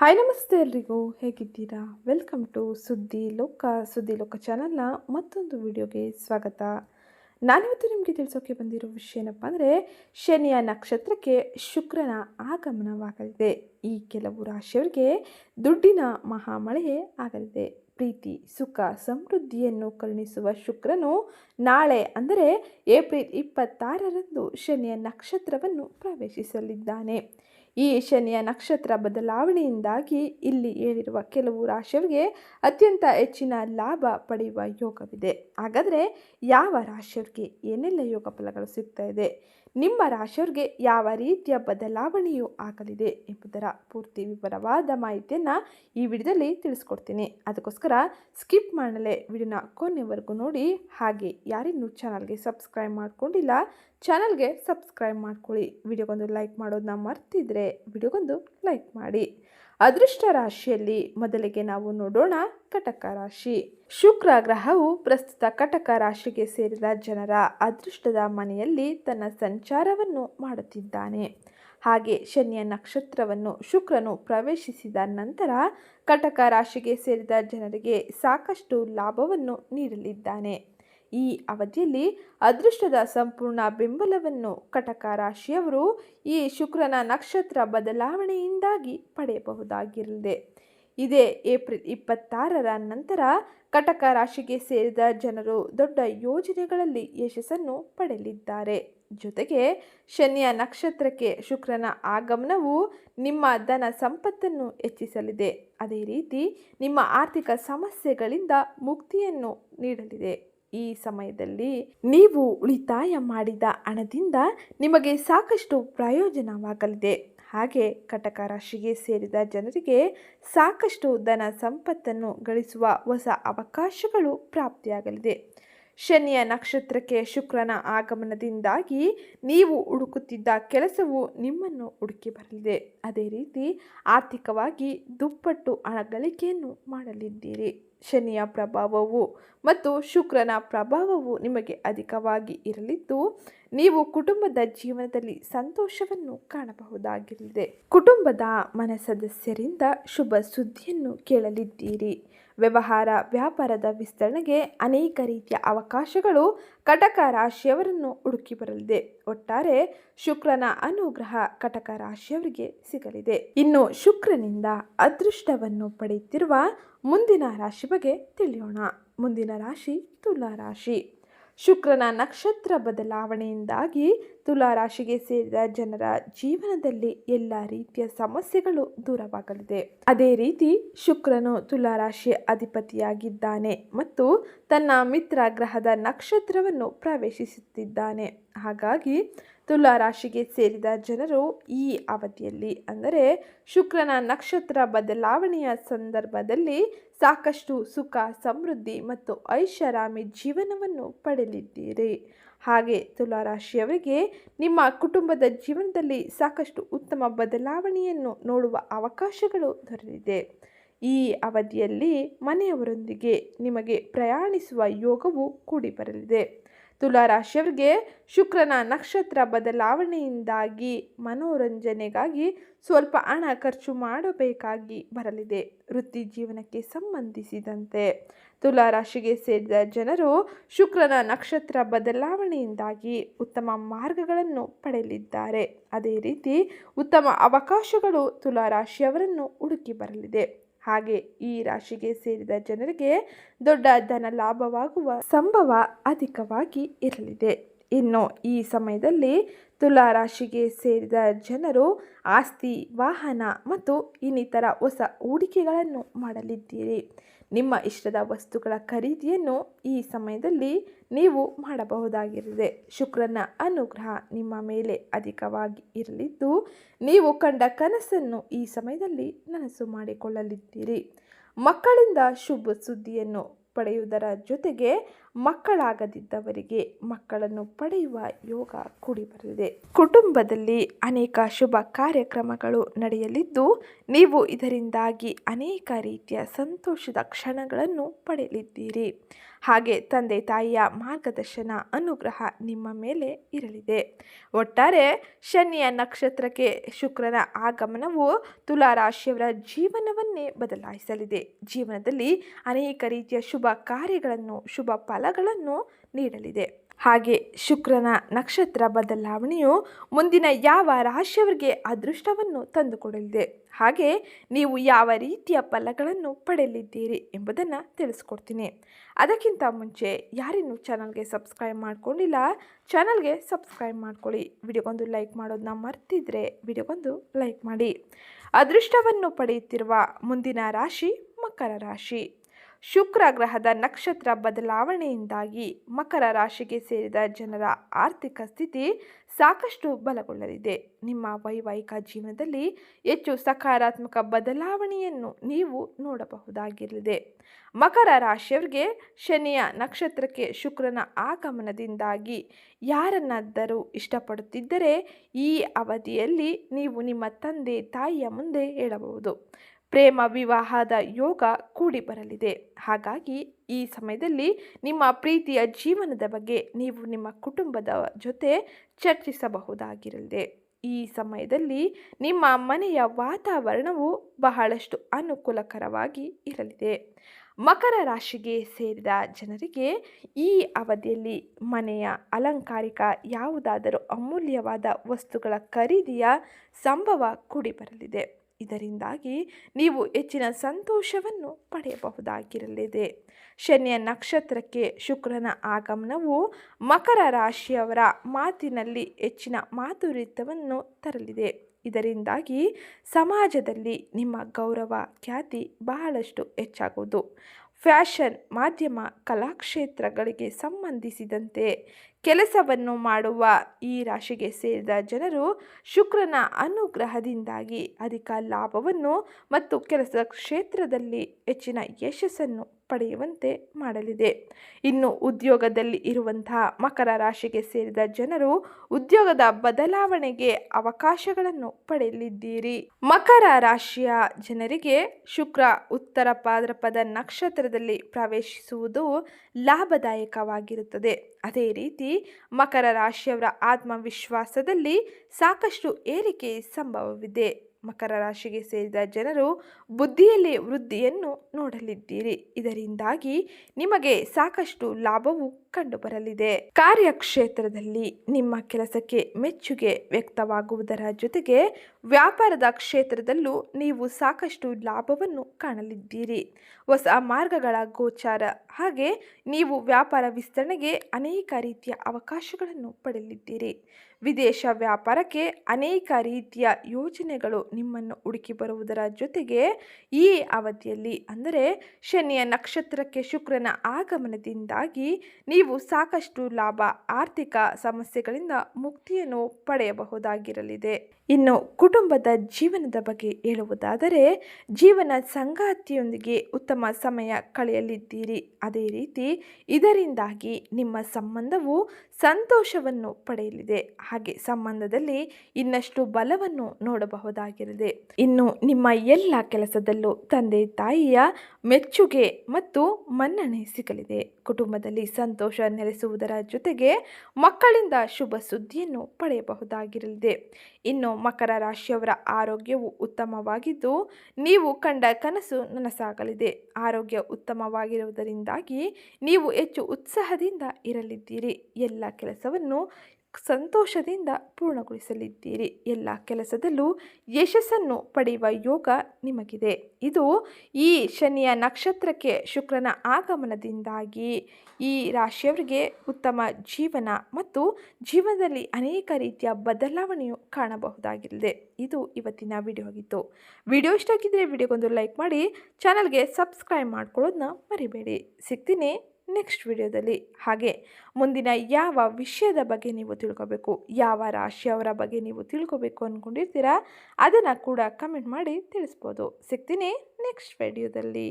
Hi ನಮಸ್ತೆ ಎಲ್ರಿಗೂ. ಹೇಗಿದ್ದೀರಾ? ವೆಲ್ಕಮ್ ಟು ಸುದ್ದಿ ಲೋಕ ಸುದ್ದಿ ಲೋಕ ಚಾನಲ್ನ ಮತ್ತೊಂದು ವಿಡಿಯೋಗೆ ಸ್ವಾಗತ. ನಾನಿವತ್ತು ನಿಮಗೆ ತಿಳಿಸೋಕೆ ಬಂದಿರೋ ವಿಷಯ ಏನಪ್ಪ ಅಂದರೆ, ಶನಿಯ ನಕ್ಷತ್ರಕ್ಕೆ ಶುಕ್ರನ ಆಗಮನವಾಗಲಿದೆ. ಈ ಕೆಲವು ರಾಶಿಯವರಿಗೆ ದುಡ್ಡಿನ ಮಹಾಮಳೆ ಆಗಲಿದೆ. ಪ್ರೀತಿ, ಸುಖ, ಸಮೃದ್ಧಿಯನ್ನು ಕರುಣಿಸುವ ಶುಕ್ರನು ನಾಳೆ ಅಂದರೆ ಏಪ್ರಿಲ್ ಇಪ್ಪತ್ತಾರರಂದು ಶನಿಯ ನಕ್ಷತ್ರವನ್ನು ಪ್ರವೇಶಿಸಲಿದ್ದಾನೆ. ಈ ಶನಿಯ ನಕ್ಷತ್ರ ಬದಲಾವಣೆಯಿಂದಾಗಿ ಇಲ್ಲಿ ಹೇಳಿರುವ ಕೆಲವು ರಾಶಿಯವರಿಗೆ ಅತ್ಯಂತ ಹೆಚ್ಚಿನ ಲಾಭ ಪಡೆಯುವ ಯೋಗವಿದೆ. ಹಾಗಾದರೆ ಯಾವ ರಾಶಿಯವರಿಗೆ ಏನೆಲ್ಲ ಯೋಗ ಫಲಗಳು ಸಿಗ್ತಾ ಇದೆ? ನಿಮ್ಮ ರಾಶಿಯವರಿಗೆ ಯಾವ ರೀತಿಯ ಬದಲಾವಣೆಯೂ ಆಗಲಿದೆ ಎಂಬುದರ ಪೂರ್ತಿ ವಿವರವಾದ ಮಾಹಿತಿಯನ್ನು ಈ ವಿಡಿಯೋದಲ್ಲಿ ತಿಳಿಸ್ಕೊಡ್ತೀನಿ. ಅದಕ್ಕೋಸ್ಕರ ಸ್ಕಿಪ್ ಮಾಡಲೇ ವಿಡಿಯೋನ ಕೊನೆವರೆಗೂ ನೋಡಿ. ಹಾಗೆ ಯಾರಿನ್ನೂ ಚಾನಲ್ಗೆ ಸಬ್ಸ್ಕ್ರೈಬ್ ಮಾಡ್ಕೊಂಡಿಲ್ಲ, ಚಾನಲ್ಗೆ ಸಬ್ಸ್ಕ್ರೈಬ್ ಮಾಡ್ಕೊಳ್ಳಿ. ವಿಡಿಯೋಗೊಂದು ಲೈಕ್ ಮಾಡೋದನ್ನ ಮರ್ತಿದ್ರೆ ವಿಡಿಯೋಗೊಂದು ಲೈಕ್ ಮಾಡಿ. ಅದೃಷ್ಟ ರಾಶಿಯಲ್ಲಿ ಮೊದಲಿಗೆ ನಾವು ನೋಡೋಣ ಕಟಕ ರಾಶಿ. ಶುಕ್ರ ಗ್ರಹವು ಪ್ರಸ್ತುತ ಕಟಕ ರಾಶಿಗೆ ಸೇರಿದ ಜನರ ಅದೃಷ್ಟದ ಮನೆಯಲ್ಲಿ ತನ್ನ ಸಂಚಾರವನ್ನು ಮಾಡುತ್ತಿದ್ದಾನೆ. ಹಾಗೆ ಶನಿಯ ನಕ್ಷತ್ರವನ್ನು ಶುಕ್ರನು ಪ್ರವೇಶಿಸಿದ ನಂತರ ಕಟಕ ರಾಶಿಗೆ ಸೇರಿದ ಜನರಿಗೆ ಸಾಕಷ್ಟು ಲಾಭವನ್ನು ನೀಡಲಿದ್ದಾನೆ. ಈ ಅವಧಿಯಲ್ಲಿ ಅದೃಷ್ಟದ ಸಂಪೂರ್ಣ ಬೆಂಬಲವನ್ನು ಕಟಕ ರಾಶಿಯವರು ಈ ಶುಕ್ರನ ನಕ್ಷತ್ರ ಬದಲಾವಣೆಯಿಂದಾಗಿ ಪಡೆಯಬಹುದಾಗಿರಲಿದೆ. ಇದೇ ಏಪ್ರಿಲ್ ಇಪ್ಪತ್ತಾರರ ನಂತರ ಕಟಕ ರಾಶಿಗೆ ಸೇರಿದ ಜನರು ದೊಡ್ಡ ಯೋಜನೆಗಳಲ್ಲಿ ಯಶಸ್ಸನ್ನು ಪಡೆಯಲಿದ್ದಾರೆ. ಜೊತೆಗೆ ಶನಿಯ ನಕ್ಷತ್ರಕ್ಕೆ ಶುಕ್ರನ ಆಗಮನವು ನಿಮ್ಮ ಧನ ಸಂಪತ್ತನ್ನು ಹೆಚ್ಚಿಸಲಿದೆ. ಅದೇ ರೀತಿ ನಿಮ್ಮ ಆರ್ಥಿಕ ಸಮಸ್ಯೆಗಳಿಂದ ಮುಕ್ತಿಯನ್ನು ನೀಡಲಿದೆ. ಈ ಸಮಯದಲ್ಲಿ ನೀವು ಉಳಿತಾಯ ಮಾಡಿದ ಹಣದಿಂದ ನಿಮಗೆ ಸಾಕಷ್ಟು ಪ್ರಯೋಜನವಾಗಲಿದೆ. ಹಾಗೆ ಕಟಕ ರಾಶಿಗೆ ಸೇರಿದ ಜನರಿಗೆ ಸಾಕಷ್ಟು ಧನ ಸಂಪತ್ತನ್ನು ಗಳಿಸುವ ಹೊಸ ಅವಕಾಶಗಳು ಪ್ರಾಪ್ತಿಯಾಗಲಿದೆ. ಶನಿಯ ನಕ್ಷತ್ರಕ್ಕೆ ಶುಕ್ರನ ಆಗಮನದಿಂದಾಗಿ ನೀವು ಹುಡುಕುತ್ತಿದ್ದ ಕೆಲಸವು ನಿಮ್ಮನ್ನು ಹುಡುಕಿ ಬರಲಿದೆ. ಅದೇ ರೀತಿ ಆರ್ಥಿಕವಾಗಿ ದುಪ್ಪಟ್ಟು ಹಣ ಗಳಿಕೆಯನ್ನು ಮಾಡಲಿದ್ದೀರಿ. ಶನಿಯ ಪ್ರಭಾವವು ಮತ್ತು ಶುಕ್ರನ ಪ್ರಭಾವವು ನಿಮಗೆ ಅಧಿಕವಾಗಿ ಇರಲಿದ್ದು, ನೀವು ಕುಟುಂಬದ ಜೀವನದಲ್ಲಿ ಸಂತೋಷವನ್ನು ಕಾಣಬಹುದಾಗಿರಲಿದೆ. ಕುಟುಂಬದ ಮನ ಸದಸ್ಯರಿಂದ ಶುಭ ಸುದ್ದಿಯನ್ನು ಕೇಳಲಿದ್ದೀರಿ. ವ್ಯವಹಾರ, ವ್ಯಾಪಾರದ ವಿಸ್ತರಣೆಗೆ ಅನೇಕ ರೀತಿಯ ಅವಕಾಶಗಳು ಕಟಕ ರಾಶಿಯವರನ್ನು ಹುಡುಕಿ ಬರಲಿದೆ. ಒಟ್ಟಾರೆ ಶುಕ್ರನ ಅನುಗ್ರಹ ಕಟಕ ರಾಶಿಯವರಿಗೆ ಸಿಗಲಿದೆ. ಇನ್ನು ಶುಕ್ರನಿಂದ ಅದೃಷ್ಟವನ್ನು ಪಡೆಯುತ್ತಿರುವ ಮುಂದಿನ ರಾಶಿ ಬಗ್ಗೆ ತಿಳಿಯೋಣ. ಮುಂದಿನ ರಾಶಿ ತುಲಾ ರಾಶಿ. ಶುಕ್ರನ ನಕ್ಷತ್ರ ಬದಲಾವಣೆಯಿಂದಾಗಿ ತುಲಾ ರಾಶಿಗೆ ಸೇರಿದ ಜನರ ಜೀವನದಲ್ಲಿ ಎಲ್ಲ ರೀತಿಯ ಸಮಸ್ಯೆಗಳು ದೂರವಾಗಲಿದೆ. ಅದೇ ರೀತಿ ಶುಕ್ರನು ತುಲಾ ರಾಶಿಯ ಅಧಿಪತಿಯಾಗಿದ್ದಾನೆ ಮತ್ತು ತನ್ನ ಮಿತ್ರ ಗ್ರಹದ ನಕ್ಷತ್ರವನ್ನು ಪ್ರವೇಶಿಸುತ್ತಿದ್ದಾನೆ. ಹಾಗಾಗಿ ತುಲಾ ರಾಶಿಗೆ ಸೇರಿದ ಜನರು ಈ ಅವಧಿಯಲ್ಲಿ ಅಂದರೆ ಶುಕ್ರನ ನಕ್ಷತ್ರ ಬದಲಾವಣೆಯ ಸಂದರ್ಭದಲ್ಲಿ ಸಾಕಷ್ಟು ಸುಖ, ಸಮೃದ್ಧಿ ಮತ್ತು ಐಷಾರಾಮಿ ಜೀವನವನ್ನು ಪಡೆಯಲಿದ್ದೀರಿ. ಹಾಗೆ ತುಲಾ ರಾಶಿಯವರಿಗೆ ನಿಮ್ಮ ಕುಟುಂಬದ ಜೀವನದಲ್ಲಿ ಸಾಕಷ್ಟು ಉತ್ತಮ ಬದಲಾವಣೆಯನ್ನು ನೋಡುವ ಅವಕಾಶಗಳು ದೊರೆತಿದೆ. ಈ ಅವಧಿಯಲ್ಲಿ ಮನೆಯವರೊಂದಿಗೆ ನಿಮಗೆ ಪ್ರಯಾಣಿಸುವ ಯೋಗವು ಕೂಡಿ ಬರಲಿದೆ ತುಲಾ ರಾಶಿಯವರಿಗೆ ಶುಕ್ರನ ನಕ್ಷತ್ರ ಬದಲಾವಣೆಯಿಂದಾಗಿ ಮನೋರಂಜನೆಗಾಗಿ ಸ್ವಲ್ಪ ಹಣ ಖರ್ಚು ಮಾಡಬೇಕಾಗಿ ಬರಲಿದೆ. ವೃತ್ತಿ ಜೀವನಕ್ಕೆ ಸಂಬಂಧಿಸಿದಂತೆ ತುಲಾ ರಾಶಿಗೆ ಸೇರಿದ ಜನರು ಶುಕ್ರನ ನಕ್ಷತ್ರ ಬದಲಾವಣೆಯಿಂದಾಗಿ ಉತ್ತಮ ಮಾರ್ಗಗಳನ್ನು ಪಡೆಯಲಿದ್ದಾರೆ. ಅದೇ ರೀತಿ ಉತ್ತಮ ಅವಕಾಶಗಳು ತುಲಾ ರಾಶಿಯವರನ್ನು ಹುಡುಕಿ ಬರಲಿದೆ. ಹಾಗೆ ಈ ರಾಶಿಗೆ ಸೇರಿದ ಜನರಿಗೆ ದೊಡ್ಡ ಧನ ಲಾಭವಾಗುವ ಸಂಭವ ಅಧಿಕವಾಗಿ ಇರಲಿದೆ. ಇನ್ನು ಈ ಸಮಯದಲ್ಲಿ ತುಲಾ ರಾಶಿಗೆ ಸೇರಿದ ಜನರು ಆಸ್ತಿ, ವಾಹನ ಮತ್ತು ಇನ್ನಿತರ ಹೊಸ ಹೂಡಿಕೆಗಳನ್ನು ಮಾಡಲಿದ್ದೀರಿ. ನಿಮ್ಮ ಇಷ್ಟದ ವಸ್ತುಗಳ ಖರೀದಿಯನ್ನು ಈ ಸಮಯದಲ್ಲಿ ನೀವು ಮಾಡಬಹುದಾಗಿರದೆ ಶುಕ್ರನ ಅನುಗ್ರಹ ನಿಮ್ಮ ಮೇಲೆ ಅಧಿಕವಾಗಿ ಇರಲಿದ್ದು, ನೀವು ಕಂಡ ಕನಸನ್ನು ಈ ಸಮಯದಲ್ಲಿ ನನಸು ಮಾಡಿಕೊಳ್ಳಲಿದ್ದೀರಿ. ಮಕ್ಕಳಿಂದ ಶುಭ ಸುದ್ದಿಯನ್ನು ಪಡೆಯುವುದರ ಜೊತೆಗೆ ಮಕ್ಕಳಾಗದಿದ್ದವರಿಗೆ ಮಕ್ಕಳನ್ನು ಪಡೆಯುವ ಯೋಗ ಕೂಡಿ ಬರಲಿದೆ ಕುಟುಂಬದಲ್ಲಿ ಅನೇಕ ಶುಭ ಕಾರ್ಯಕ್ರಮಗಳು ನಡೆಯಲಿದ್ದು, ನೀವು ಇದರಿಂದಾಗಿ ಅನೇಕ ರೀತಿಯ ಸಂತೋಷದ ಕ್ಷಣಗಳನ್ನು ಪಡೆಯಲಿದ್ದೀರಿ. ಹಾಗೆ ತಂದೆ ತಾಯಿಯ ಮಾರ್ಗದರ್ಶನ ಅನುಗ್ರಹ ನಿಮ್ಮ ಮೇಲೆ ಇರಲಿದೆ. ಒಟ್ಟಾರೆ ಶನಿಯ ನಕ್ಷತ್ರಕ್ಕೆ ಶುಕ್ರನ ಆಗಮನವು ತುಲಾರಾಶಿಯವರ ಜೀವನವನ್ನೇ ಬದಲಾಯಿಸಲಿದೆ. ಜೀವನದಲ್ಲಿ ಅನೇಕ ರೀತಿಯ ಶುಭ ಕಾರ್ಯಗಳನ್ನು, ಶುಭ ಫಲಗಳನ್ನು ನೀಡಲಿದೆ. ಹಾಗೆ ಶುಕ್ರನ ನಕ್ಷತ್ರ ಬದಲಾವಣೆಯು ಮುಂದಿನ ಯಾವ ರಾಶಿಯವರಿಗೆ ಅದೃಷ್ಟವನ್ನು ತಂದುಕೊಡಲಿದೆ? ಹಾಗೆ ನೀವು ಯಾವ ರೀತಿಯ ಫಲಗಳನ್ನು ಪಡೆಯಲಿದ್ದೀರಿ ಎಂಬುದನ್ನು ತಿಳಿಸ್ಕೊಡ್ತೀನಿ. ಅದಕ್ಕಿಂತ ಮುಂಚೆ ಯಾರಿನ್ನೂ ಚಾನಲ್ಗೆ ಸಬ್ಸ್ಕ್ರೈಬ್ ಮಾಡ್ಕೊಂಡಿಲ್ಲ, ಚಾನಲ್ಗೆ ಸಬ್ಸ್ಕ್ರೈಬ್ ಮಾಡ್ಕೊಳ್ಳಿ. ವಿಡಿಯೋಗೊಂದು ಲೈಕ್ ಮಾಡೋದನ್ನ ಮರ್ತಿದ್ರೆ ವಿಡಿಯೋಗೊಂದು ಲೈಕ್ ಮಾಡಿ. ಅದೃಷ್ಟವನ್ನು ಪಡೆಯುತ್ತಿರುವ ಮುಂದಿನ ರಾಶಿ ಮಕರ ರಾಶಿ. ಶುಕ್ರ ಗ್ರಹದ ನಕ್ಷತ್ರ ಬದಲಾವಣೆಯಿಂದಾಗಿ ಮಕರ ರಾಶಿಗೆ ಸೇರಿದ ಜನರ ಆರ್ಥಿಕ ಸ್ಥಿತಿ ಸಾಕಷ್ಟು ಬಲಗೊಳ್ಳಲಿದೆ. ನಿಮ್ಮ ವೈವಾಹಿಕ ಜೀವನದಲ್ಲಿ ಹೆಚ್ಚು ಸಕಾರಾತ್ಮಕ ಬದಲಾವಣೆಯನ್ನು ನೀವು ನೋಡಬಹುದಾಗಿರಲಿದೆ. ಮಕರ ರಾಶಿಯವರಿಗೆ ಶನಿಯ ನಕ್ಷತ್ರಕ್ಕೆ ಶುಕ್ರನ ಆಗಮನದಿಂದಾಗಿ ಯಾರನ್ನಾದರೂ ಇಷ್ಟಪಡುತ್ತಿದ್ದರೆ ಈ ಅವಧಿಯಲ್ಲಿ ನೀವು ನಿಮ್ಮ ತಂದೆ ತಾಯಿಯ ಮುಂದೆ ಹೇಳಬಹುದು ಪ್ರೇಮ ವಿವಾಹದ ಯೋಗ ಕೂಡಿ ಬರಲಿದೆ. ಹಾಗಾಗಿ ಈ ಸಮಯದಲ್ಲಿ ನಿಮ್ಮ ಪ್ರೀತಿಯ ಜೀವನದ ಬಗ್ಗೆ ನೀವು ನಿಮ್ಮ ಕುಟುಂಬದ ಜೊತೆ ಚರ್ಚಿಸಬಹುದಾಗಿರಲಿದೆ. ಈ ಸಮಯದಲ್ಲಿ ನಿಮ್ಮ ಮನೆಯ ವಾತಾವರಣವು ಬಹಳಷ್ಟು ಅನುಕೂಲಕರವಾಗಿ ಇರಲಿದೆ. ಮಕರ ರಾಶಿಗೆ ಸೇರಿದ ಜನರಿಗೆ ಈ ಅವಧಿಯಲ್ಲಿ ಮನೆಯ ಅಲಂಕಾರಿಕ ಯಾವುದಾದರೂ ಅಮೂಲ್ಯವಾದ ವಸ್ತುಗಳ ಖರೀದಿಯ ಸಂಭವ ಕೂಡಿ ಬರಲಿದೆ. ಇದರಿಂದಾಗಿ ನೀವು ಹೆಚ್ಚಿನ ಸಂತೋಷವನ್ನು ಪಡೆಯಬಹುದಾಗಿರಲಿದೆ. ಶನಿಯ ನಕ್ಷತ್ರಕ್ಕೆ ಶುಕ್ರನ ಆಗಮನವು ಮಕರ ರಾಶಿಯವರ ಮಾತಿನಲ್ಲಿ ಹೆಚ್ಚಿನ ಮಾಧುರ್ಯವನ್ನು ತರಲಿದೆ. ಇದರಿಂದಾಗಿ ಸಮಾಜದಲ್ಲಿ ನಿಮ್ಮ ಗೌರವ ಖ್ಯಾತಿ ಬಹಳಷ್ಟು ಹೆಚ್ಚಾಗುವುದು. ಫ್ಯಾಷನ್, ಮಾಧ್ಯಮ, ಕಲಾಕ್ಷೇತ್ರಗಳಿಗೆ ಸಂಬಂಧಿಸಿದಂತೆ ಕೆಲಸವನ್ನು ಮಾಡುವ ಈ ರಾಶಿಗೆ ಸೇರಿದ ಜನರು ಶುಕ್ರನ ಅನುಗ್ರಹದಿಂದಾಗಿ ಅಧಿಕ ಲಾಭವನ್ನು ಮತ್ತು ಕೆಲಸ ಕ್ಷೇತ್ರದಲ್ಲಿ ಹೆಚ್ಚಿನ ಯಶಸ್ಸನ್ನು ಪಡೆಯುವಂತೆ ಮಾಡಲಿದೆ. ಇನ್ನು ಉದ್ಯೋಗದಲ್ಲಿ ಇರುವಂತಹ ಮಕರ ರಾಶಿಗೆ ಸೇರಿದ ಜನರು ಉದ್ಯೋಗದ ಬದಲಾವಣೆಗೆ ಅವಕಾಶಗಳನ್ನು ಪಡೆಯಲಿದ್ದೀರಿ. ಮಕರ ರಾಶಿಯ ಜನರಿಗೆ ಶುಕ್ರ, ಉತ್ತರ ಪಾದ್ರಪದ ನಕ್ಷತ್ರದಲ್ಲಿ ಪ್ರವೇಶಿಸುವುದು ಲಾಭದಾಯಕವಾಗಿರುತ್ತದೆ. ಅದೇ ರೀತಿ ಮಕರ ರಾಶಿಯವರ ಆತ್ಮವಿಶ್ವಾಸದಲ್ಲಿ ಸಾಕಷ್ಟು ಏರಿಕೆ ಸಂಭವವಿದೆ. ಮಕರ ರಾಶಿಗೆ ಸೇರಿದ ಜನರು ಬುದ್ಧಿಯಲ್ಲಿ ವೃದ್ಧಿಯನ್ನು ನೋಡಲಿದ್ದೀರಿ. ಇದರಿಂದಾಗಿ ನಿಮಗೆ ಸಾಕಷ್ಟು ಲಾಭವು ಕಂಡುಬರಲಿದೆ. ಕಾರ್ಯಕ್ಷೇತ್ರದಲ್ಲಿ ನಿಮ್ಮ ಕೆಲಸಕ್ಕೆ ಮೆಚ್ಚುಗೆ ವ್ಯಕ್ತವಾಗುವುದರ ಜೊತೆಗೆ ವ್ಯಾಪಾರದ ಕ್ಷೇತ್ರದಲ್ಲೂ ನೀವು ಸಾಕಷ್ಟು ಲಾಭವನ್ನು ಕಾಣಲಿದ್ದೀರಿ. ಹೊಸ ಮಾರ್ಗಗಳ ಗೋಚಾರ ಹಾಗೆ ನೀವು ವ್ಯಾಪಾರ ವಿಸ್ತರಣೆಗೆ ಅನೇಕ ರೀತಿಯ ಅವಕಾಶಗಳನ್ನು ಪಡೆಯಲಿದ್ದೀರಿ. ವಿದೇಶ ವ್ಯಾಪಾರಕ್ಕೆ ಅನೇಕ ರೀತಿಯ ಯೋಜನೆಗಳು ನಿಮ್ಮನ್ನು ಹುಡುಕಿ ಬರುವುದರ ಜೊತೆಗೆ ಈ ಅವಧಿಯಲ್ಲಿ, ಅಂದರೆ ಶನಿಯ ನಕ್ಷತ್ರಕ್ಕೆ ಶುಕ್ರನ ಆಗಮನದಿಂದಾಗಿ ನೀವು ಸಾಕಷ್ಟು ಲಾಭ, ಆರ್ಥಿಕ ಸಮಸ್ಯೆಗಳಿಂದ ಮುಕ್ತಿಯನ್ನು ಪಡೆಯಬಹುದಾಗಿರಲಿದೆ. ಇನ್ನು ಕುಟುಂಬದ ಜೀವನದ ಬಗ್ಗೆ ಹೇಳುವುದಾದರೆ, ಜೀವನ ಸಂಗಾತಿಯೊಂದಿಗೆ ಉತ್ತಮ ಸಮಯ ಕಳೆಯಲಿದ್ದೀರಿ. ಅದೇ ರೀತಿ, ಇದರಿಂದಾಗಿ ನಿಮ್ಮ ಸಂಬಂಧವು ಸಂತೋಷವನ್ನು ಪಡೆಯಲಿದೆ. ಹಾಗೆ ಸಂಬಂಧದಲ್ಲಿ ಇನ್ನಷ್ಟು ಬಲವನ್ನು ನೋಡಬಹುದಾಗಿರಲಿದೆ ಇನ್ನು ನಿಮ್ಮ ಎಲ್ಲ ಕೆಲಸದಲ್ಲೂ ತಂದೆ ತಾಯಿಯ ಮೆಚ್ಚುಗೆ ಮತ್ತು ಮನ್ನಣೆ ಸಿಗಲಿದೆ. ಕುಟುಂಬದಲ್ಲಿ ಸಂತೋಷ ನೆಲೆಸುವುದರ ಜೊತೆಗೆ ಮಕ್ಕಳಿಂದ ಶುಭ ಸುದ್ದಿಯನ್ನು ಪಡೆಯಬಹುದಾಗಿರಲಿದೆ. ಇನ್ನು ಮಕರ ರಾಶಿಯವರ ಆರೋಗ್ಯವು ಉತ್ತಮವಾಗಿದ್ದು, ನೀವು ಕಂಡ ಕನಸು ನನಸಾಗಲಿದೆ. ಆರೋಗ್ಯ ಉತ್ತಮವಾಗಿರುವುದರಿಂದಾಗಿ ನೀವು ಹೆಚ್ಚು ಉತ್ಸಾಹದಿಂದ ಇರಲಿದ್ದೀರಿ. ಎಲ್ಲ ಕೆಲಸವನ್ನು ಸಂತೋಷದಿಂದ ಪೂರ್ಣಗೊಳಿಸಲಿದ್ದೀರಿ. ಎಲ್ಲ ಕೆಲಸದಲ್ಲೂ ಯಶಸ್ಸನ್ನು ಪಡೆಯುವ ಯೋಗ ನಿಮಗಿದೆ. ಇದು ಈ ಶನಿಯ ನಕ್ಷತ್ರಕ್ಕೆ ಶುಕ್ರನ ಆಗಮನದಿಂದಾಗಿ ಈ ರಾಶಿಯವರಿಗೆ ಉತ್ತಮ ಜೀವನ ಮತ್ತು ಜೀವನದಲ್ಲಿ ಅನೇಕ ರೀತಿಯ ಬದಲಾವಣೆಯು ಕಾಣಬಹುದಾಗಿದೆ ಇದು ಇವತ್ತಿನ ವಿಡಿಯೋ ಆಗಿತ್ತು. ವಿಡಿಯೋ ಇಷ್ಟ ಆಗಿದ್ದರೆ ವಿಡಿಯೋಗೊಂದು ಲೈಕ್ ಮಾಡಿ, ಚಾನಲ್ಗೆ ಸಬ್ಸ್ಕ್ರೈಬ್ ಮಾಡ್ಕೊಳ್ಳೋದನ್ನ ಮರಿಬೇಡಿ. ಸಿಗ್ತೀನಿ. ನೆಕ್ಸ್ಟ್ ವಿಡಿಯೋದಲ್ಲಿ. ಹಾಗೆ ಮುಂದಿನ ಯಾವ ವಿಷಯದ ಬಗ್ಗೆ ನೀವು ತಿಳ್ಕೊಬೇಕು, ಯಾವ ರಾಶಿಯವರ ಬಗ್ಗೆ ನೀವು ತಿಳ್ಕೊಬೇಕು ಅಂದ್ಕೊಂಡಿರ್ತೀರಾ ಅದನ್ನು ಕೂಡ ಕಮೆಂಟ್ ಮಾಡಿ ತಿಳಿಸ್ಬೋದು. ಸಿಗ್ತೀನಿ ನೆಕ್ಸ್ಟ್ ವಿಡಿಯೋದಲ್ಲಿ.